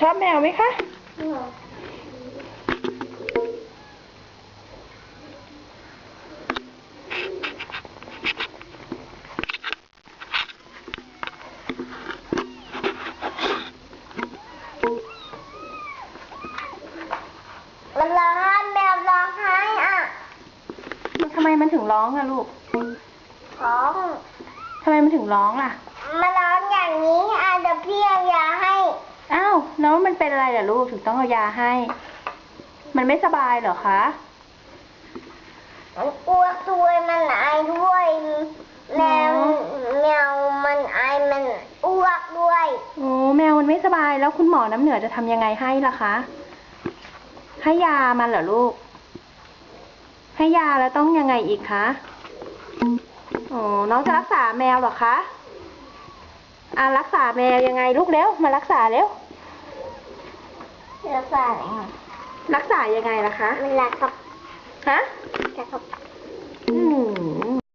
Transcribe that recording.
ชอบแมวไหมคะ มันร้องไห้แมวร้องไห้อะทำไมมันถึงร้องอะลูก ร้องทำไมมันถึงร้องล่ะ มันร้องอย่างนี้อะเดี๋ยวพี่เอายาให้ อ้าว แล้วมันเป็นอะไรเหรอลูกถึงต้องเอายาให้ มันไม่สบายเหรอคะมันอ้วกด้วยมันไอด้วยแมวแมวมันไอมันอ้วกด้วยโอ้แมวมันไม่สบายแล้วคุณหมอน้ำเหนือจะทำยังไงให้ล่ะคะ ให้ยามันเหรอลูก ให้ยาแล้วต้องยังไงอีกคะโอ้น้องจะรักษาแมวเหรอคะอ่ารักษาแมวยังไงลูกเร็วมารักษาเร็ว รักษาอะไรคะรักษายังไงล่ะคะ เวลาครับฮะ แกครับ อืม